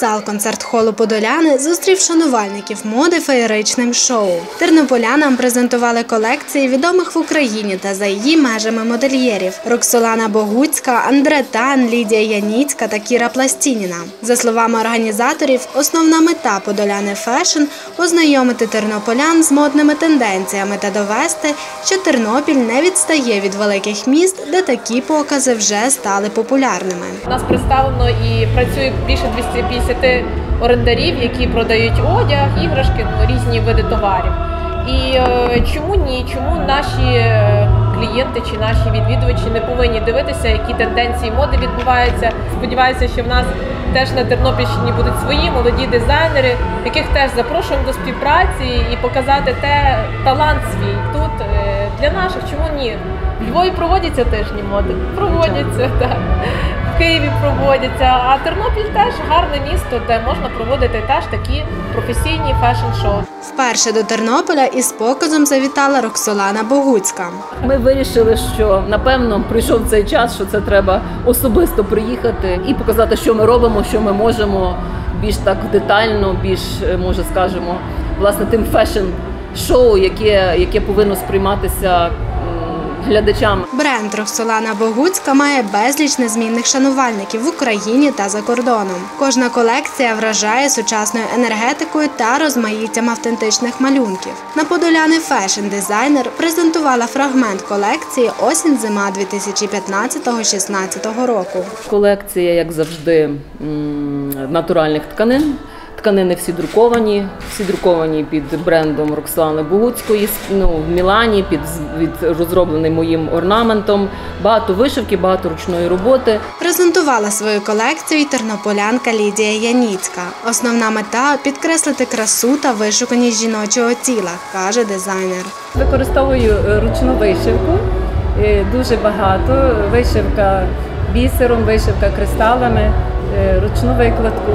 зал концерт-холу Подоляни зустрів шанувальників моди феєричним шоу. Тернополянам презентували колекції відомих в Україні та за її межами модельєрів Роксолана Богуцька, Андре Тан, Лідія Яніцька та Кіра Пластініна. За словами організаторів, основна мета Подоляни Фешн ознайомити тернополян з модними тенденціями та довести, що Тернопіль не відстає від великих міст, де такі покази вже стали популярними. У нас представлено і працює більше 250 орендарів, які продають одяг, іграшки, ну, різні види товарів. І е, чому ні? Чому наші е, клієнти чи наші відвідувачі не повинні дивитися, які тенденції моди відбуваються? Сподіваюся, що в нас теж на Тернопільщині будуть свої молоді дизайнери, яких теж запрошуємо до співпраці і показати те талант свій тут для наших. Чому ні? В Львові проводяться тижні моди, проводяться так. В Києві проводяться, а Тернопіль теж гарне місто, де можна проводити теж такі професійні фешн-шоу. Вперше до Тернополя із показом завітала Роксолана Богуцька. Ми вирішили, що напевно прийшов цей час, що це треба особисто приїхати і показати, що ми робимо, що ми можемо більш так детально, більш е, може скажемо, власне, тим фешн-шоу, яке, яке повинно сприйматися глядачам. Бренд Роксолана Богуцька має безліч незмінних шанувальників в Україні та за кордоном. Кожна колекція вражає сучасною енергетикою та розмаїттям автентичних малюнків. На Подоляни фешн дизайнер презентувала фрагмент колекції осінь-зима 2015-16 року. Колекція, як завжди, натуральних тканин. Тканини всі друковані, всі друковані під брендом Роксолани Богуцької ну, в Мілані, під від розроблений моїм орнаментом. Багато вишивки, багато ручної роботи. Презентувала свою колекцію тернополянка Лідія Яніцька. Основна мета підкреслити красу та вишуканість жіночого тіла, каже дизайнер. Використовую е, ручну вишивку е, дуже багато. Вишивка бісером, вишивка кристалами, е, ручну викладку,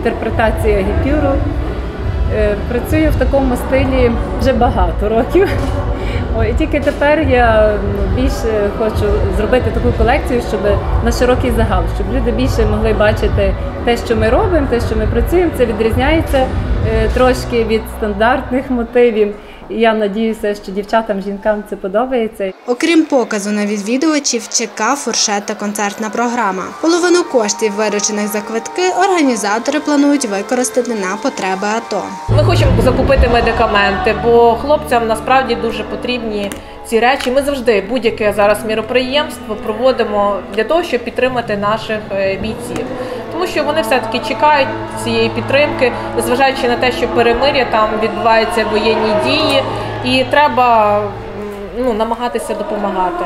інтерпретація гіпюру. Е, Працюю в такому стилі вже багато років. О, і тільки тепер я більше хочу зробити таку колекцію, щоб на широкий загал, щоб люди більше могли бачити те, що ми робимо, те, що ми працюємо. Це відрізняється е, трошки від стандартних мотивів. І я надіюся, що дівчатам, жінкам це подобається. Окрім показу на відвідувачів, чекав фуршет та концертна програма. Половину коштів, виручених за квитки, організатори планують використати на потреби АТО. Ми хочемо закупити медикаменти, бо хлопцям насправді дуже потрібні ці речі. Ми завжди будь-яке зараз міроприємство проводимо для того, щоб підтримати наших е, бійців. Тому що вони все-таки чекають цієї підтримки, зважаючи на те, що перемир'я там відбуваються воєнні дії, і треба ну, намагатися допомагати.